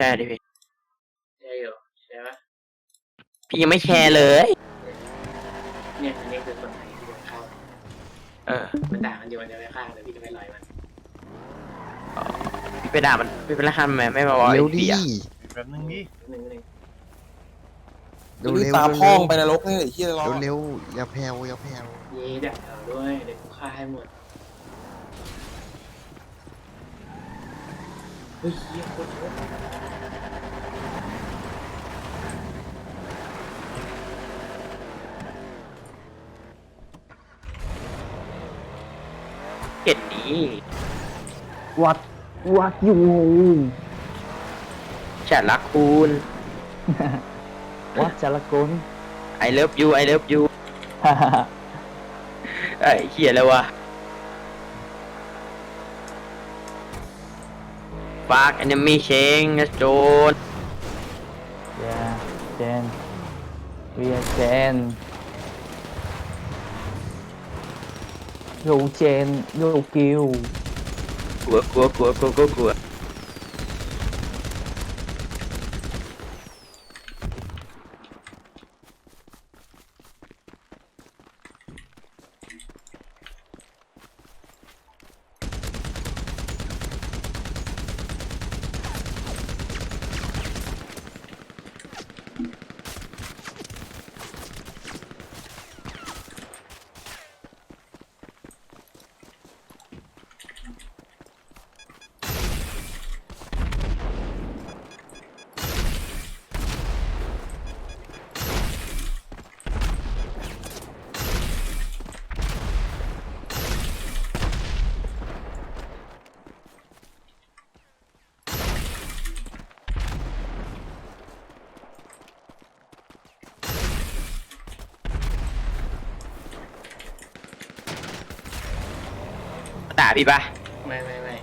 แชร์ดิพี่ใช่เหรอใช่ปะพี่ยังไม่แชร์เลย เนี่ยอันนี้คือคนไทยที่จะเข้าเออมันด่ามันอยู่มันจะไม่ฆ่าแต่พี่จะไม่ลอยมันพี่ไปด่ามันพี่ไปละคันไหมไม่มาบอกเร็วไอ้ดิเปียแป๊บนึงดิหนึ่งหนึ่งเร็วนี่เร็วตาพ่องไปนรกนี่ไอ้เหี้ยรอเร็วเร็วอย่าแผ่วอย่าแผ่วเย่ด่าเราด้วยเดี๋ยวกูฆ่าให้หมด เฮ้ยเหี้ยโคตรเยอะเห็นนี้วัดวัดอยู่ฉันรักคุณ วัดจารกล I love you I love you ไอ้เหี้ยแล้ววะ ฝาก enemy เชงโจน yeah เจน we are เจนโยเจนโยกิวกลัวกลัวกลัวกลัวกลัว พี่ปะไม่ไม่ไม่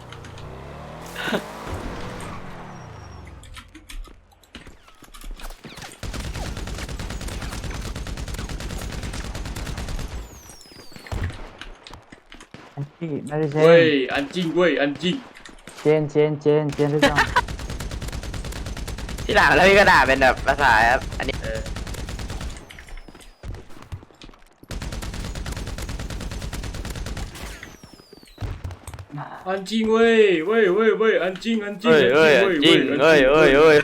พี่ไม่ได้เจเว้นยอันจริงเว้ยอันจริงเจนเจนเจนเจนหรือเปล่าที่หลังแล้วพี่ก็ด่าเป็นแบบภาษาแบบอันนี้ anh Trinh ơi, ơi ơi ơi, anh Trinh, anh Trinh, ơi ơi, anh Trinh, ơi ơi ơi.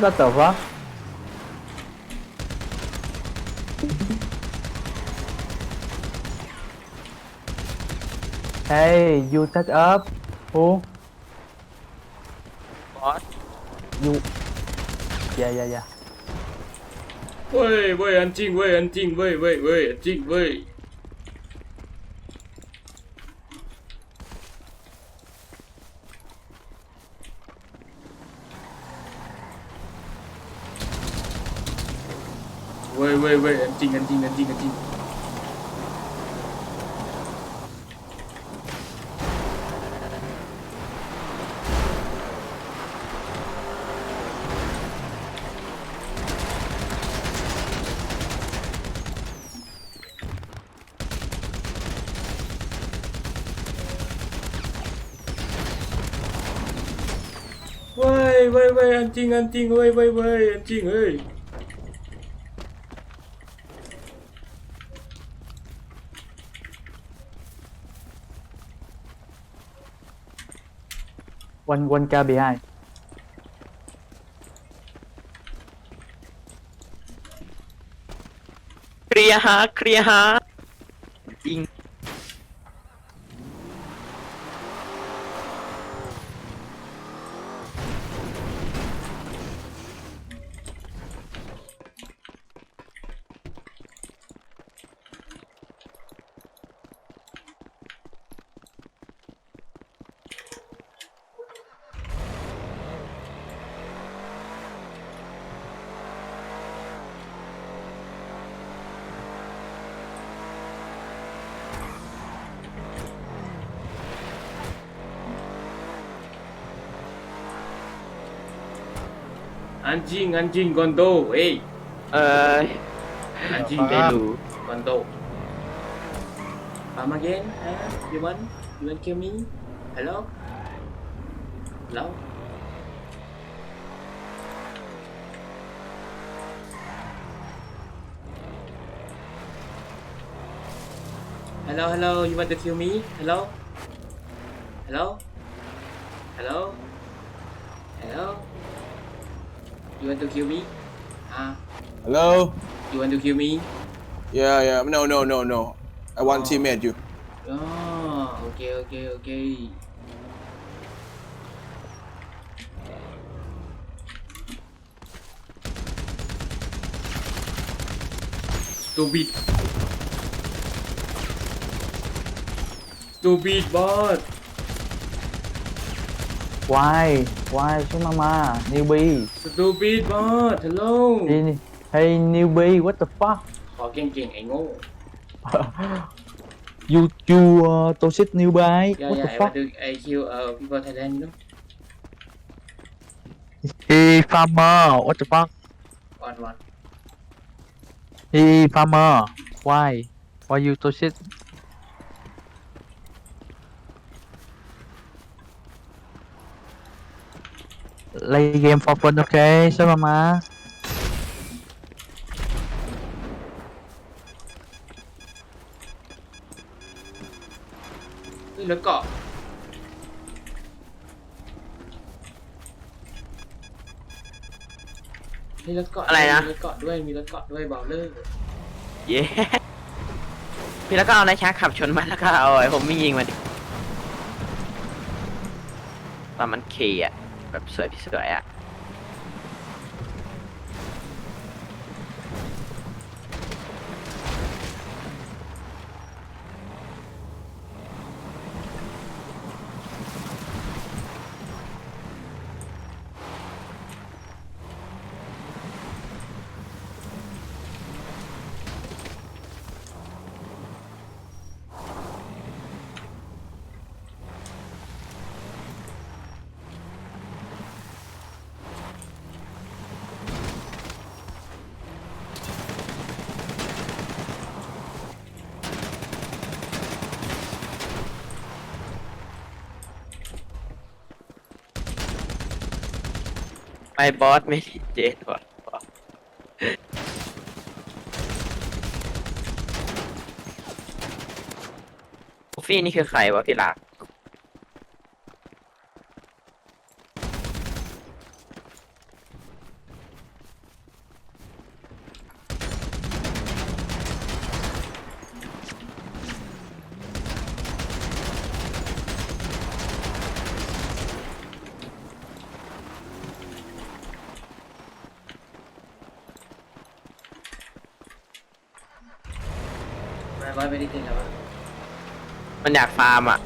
What the fuck? Hey, you touch up. Who? What? You. Yeah, yeah, yeah. Wait, wait, anh Trinh, wait, anh Trinh, wait, wait, wait, anh Trinh, wait. เว้ยเว้ยเว้ยอันจริงเว้ยเว้ยเว้ยเว้ยอันจริงอันจริงอันจริงอันจริง เว้ยเว้ยเว้ One, one car behind. เคลีย Anjing, anjing, gondo, hey. Eh. Uh, anjing dulu. Gondo. Come again, Huh? You want? You want kill me? Hello? Hello? Hello, hello, you want to kill me? Hello? Hello? Hello? hello? You want to kill me? Ah, Hello you want to kill me? yeah yeah no no no no I want Oh. teammate you Oh, okay, okay, okay. Stupid. Stupid bot. Why? Why số mama? Newbie. Stupid bot. Hello. Hey, hey newbie, what the fuck? Khỏi game chuyện anh ngu. you you uh, toxic newbie. Yeah, what yeah, the I fuck? Do, I kill uh, people Thailand, you know. Hey farmer, what the fuck? One one. Hey farmer, why? Why you to toxic? Play game for fun okay số mama เฮ้ยรถเกาะมีรถเกาะอะไรนะมีรถเกาะด้วยมีรถเกาะด้วยเบาเลอร์เย้พี่แล้วก็เอานายช้างขับชนมาแล้วก็เอาไอ้ผมไม่ยิงมันตอนมันเคอะ แบบสวยพี่สวยอะ ไปบอสไม่เจนว่ะฟี่นี่คือใครวะพี่ลัก ร้อยไม่ได้กินแล้วอะมันอยากฟาร์มอะ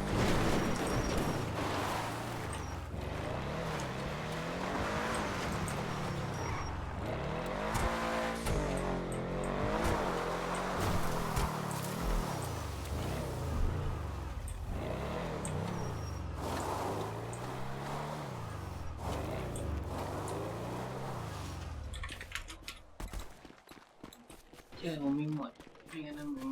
ใช่ผมมีหมดไม่งั้นนะมึง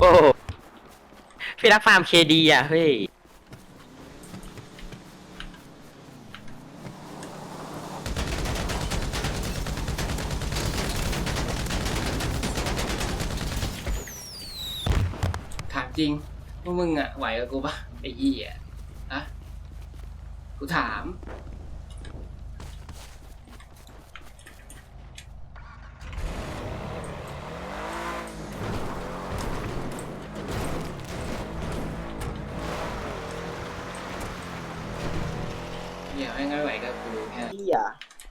โอ้พี่รักฟาร์มเคดีอะเฮ้ยถามจริงพวกมึงอะไหวกับกูปะไอ้ยี่อะฮะกูถาม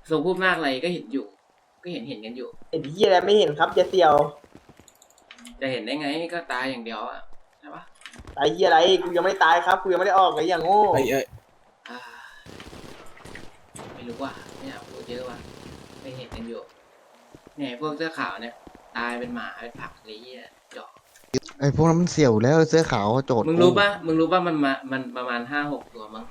ทรงพูดมากอะไรก็เห็นอยู่ ก็เห็นเห็นกันอยู่ เห็นเฮียอะไรไม่เห็นครับจะเตียวจะเห็นได้ไงก็ตายอย่างเดียวอะใช่ปะตายเฮียอะไรกูยังไม่ตายครับกูยังไม่ได้ออกเลยอย่างโง่ Hey, hey. อ่าไม่รู้ว่าไม่อยากพูดเยอะว่ะไม่เห็นกันอยู่เนี่ยพวกเสื้อขาวเนี่ย ตายเป็นหมาเป็นผักอะไรเงี้ยเจาะไอ้พวกนั้นมันเสี่ยวแล้วเสื้อขาวโจดมึงรู้ปะมึงรู้ปะมันมามันประมาณห้าหกตัวมั้ง